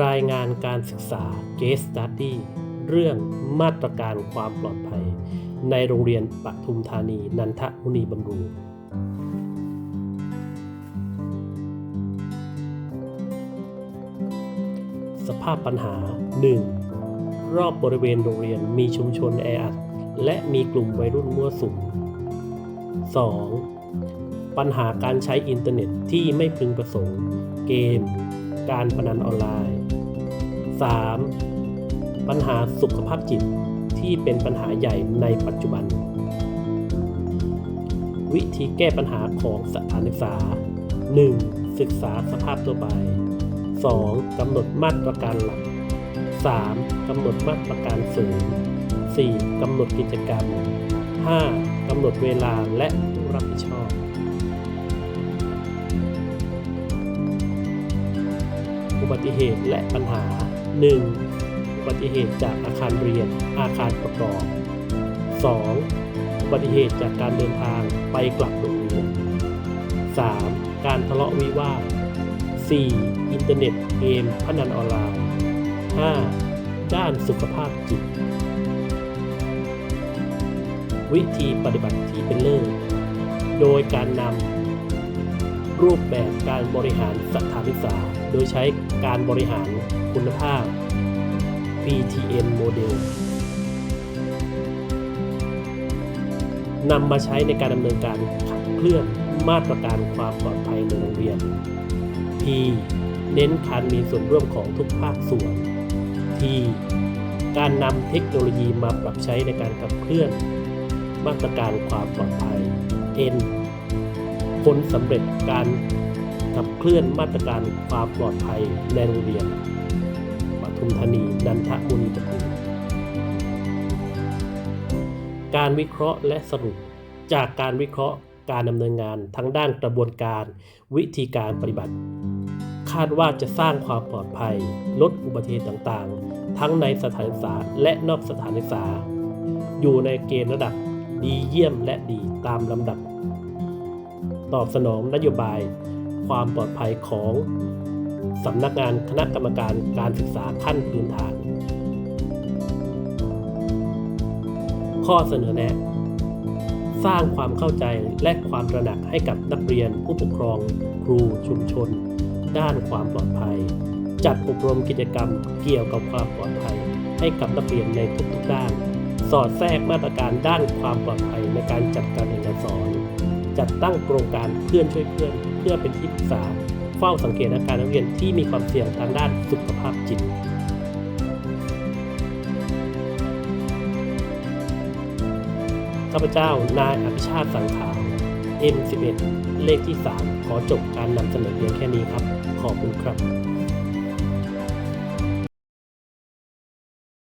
รายงานการศึกษา Case Study เรื่องมาตรการความปลอดภัย ในโรงเรียนปทุมธานีนันทมุนีบำรุงสภาพปัญหา 1. รอบบริเวณโรงเรียนมีชุมชนแออัดและมีกลุ่มวัยรุ่นมั่วสุม 2. ปัญหาการใช้อินเทอร์เน็ตที่ไม่พึงประสงค์ เกม การพนันออนไลน์ 3. ปัญหาสุขภาพจิตที่เป็นปัญหาใหญ่ในปัจจุบัน วิธีแก้ปัญหาของสถานศึกษา 1. ศึกษาสภาพตัวไป 2. กำหนดมาตรการหลัก 3. กำหนดมาตรการเสริม 4. กำหนดกิจกรรม 5. กำหนดเวลาและผู้รับผิดชอบ อุบัติเหตุและปัญหา 1. อุบัติเหตุจากอาคารเรียน อาคารประกอบ 2. อุบัติเหตุจากการเดินทางไปกลับโรงเรียน 3. การทะเลาะวิวาท 4. อินเทอร์เน็ตเกมพนันออนไลน์ 5. ด้านสุขภาพจิต วิธีปฏิบัติที่เป็นเลิศโดยการนำรูปแบบการบริหารสถานศึกษา โดยใช้การบริหารคุณภาพ PTN โมเดลนำมาใช้ในการดำเนินการขับเคลื่อนมาตรการความปลอดภัยในโรงเรียน P เน้นการมีส่วนร่วมของทุกภาคส่วน T การนำเทคโนโลยีมาปรับใช้ในการขับเคลื่อน มาตรการความปลอดภัย N ผลสำเร็จการ ขับเคลื่อนมาตรการความปลอดภัยในโรงเรียนปทุมธานีนันทบุรีปทุมการวิเคราะห์และสรุปจากการวิเคราะห์การดำเนินงานทั้งด้านกระบวนการวิธีการปฏิบัติ คาดว่าจะสร้างความปลอดภัย ลดอุบัติเหตุต่างๆ ทั้งในสถานศึกษาและนอกสถานศึกษา อยู่ในเกณฑ์ระดับดีเยี่ยมและดีตามลำดับ ตอบสนองนโยบาย ความปลอดภัยของสำนักงานคณะกรรมการการศึกษาขั้นพื้นฐาน ข้อเสนอแนะ สร้างความเข้าใจและความตระหนักให้กับนักเรียนผู้ปกครอง ครูชุมชน ด้านความปลอดภัย จัดอบรมกิจกรรมเกี่ยวกับความปลอดภัย ให้กับนักเรียนในทุกๆด้าน สอดแทรกมาตรการด้านความปลอดภัยในการจัดการเรียนการสอน จัดตั้งโครงการเพื่อนช่วยเพื่อน เพื่อเป็นที่ปรึกษาเฝ้าสังเกตอาการนักเรียนที่มีความเสี่ยงทางด้านสุขภาพจิตข้าพเจ้านายอภิชาติสังขาร M11 เลขที่ 3 ขอจบการนำเสนอเพียงแค่นี้ครับ ขอบคุณครับ